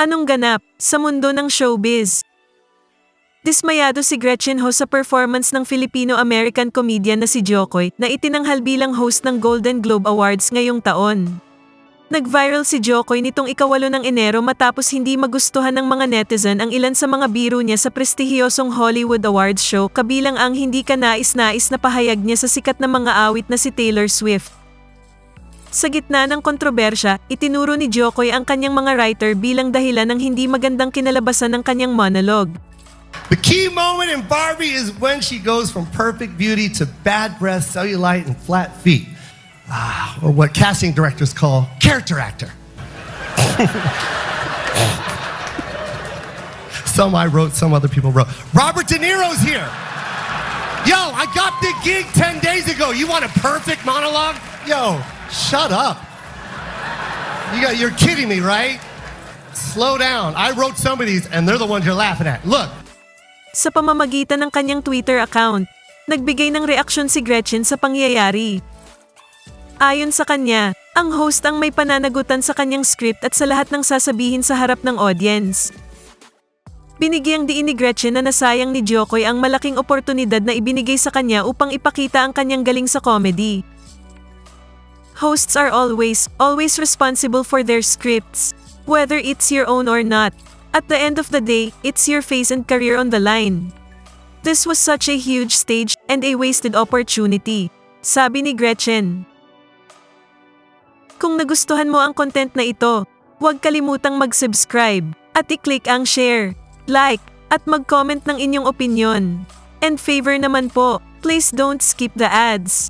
Anong ganap sa mundo ng showbiz? Dismayado si Gretchen Ho sa performance ng Filipino-American comedian na si Jokoy na itinanghal bilang host ng Golden Globe Awards ngayong taon. Nag-viral si Jokoy nitong ikawalo ng Enero matapos hindi magustuhan ng mga netizen ang ilan sa mga biro niya sa prestihiyosong Hollywood Awards show kabilang ang hindi ka nais-nais na pahayag niya sa sikat na mga awit na si Taylor Swift. Sa gitna ng kontrobersya, itinuro ni Jokoy ang kanyang mga writer bilang dahilan ng hindi magandang kinalabasan ng kanyang monologue. The key moment in Barbie is when she goes from perfect beauty to bad breath, cellulite, and flat feet. Ah, or what casting directors call character actor. some I wrote, some other people wrote. Robert De Niro's here. Yo, I got the gig 10 days ago. You want a perfect monologue? Yo, shut up. You got, you're kidding me, right? Slow down. I wrote some of these, and they're the ones you're laughing at. Look, Sa pamamagitan ng kanyang Twitter account, nagbigay ng reaksyon si Gretchen sa pangyayari. Ayon sa kanya, ang host ang may pananagutan sa kanyang script at sa lahat ng sasabihin sa harap ng audience. Binigyang diin ni Gretchen na nasayang ni Jokoy ang malaking oportunidad na ibinigay sa kanya upang ipakita ang kanyang galing sa comedy. Hosts are always, always responsible for their scripts, whether it's your own or not. At the end of the day, it's your face and career on the line. This was such a huge stage and a wasted opportunity, sabi ni Gretchen. Kung nagustuhan mo ang content na ito, huwag kalimutang mag-subscribe at i-click ang share, like, at mag-comment ng inyong opinion. And favor naman po, please don't skip the ads.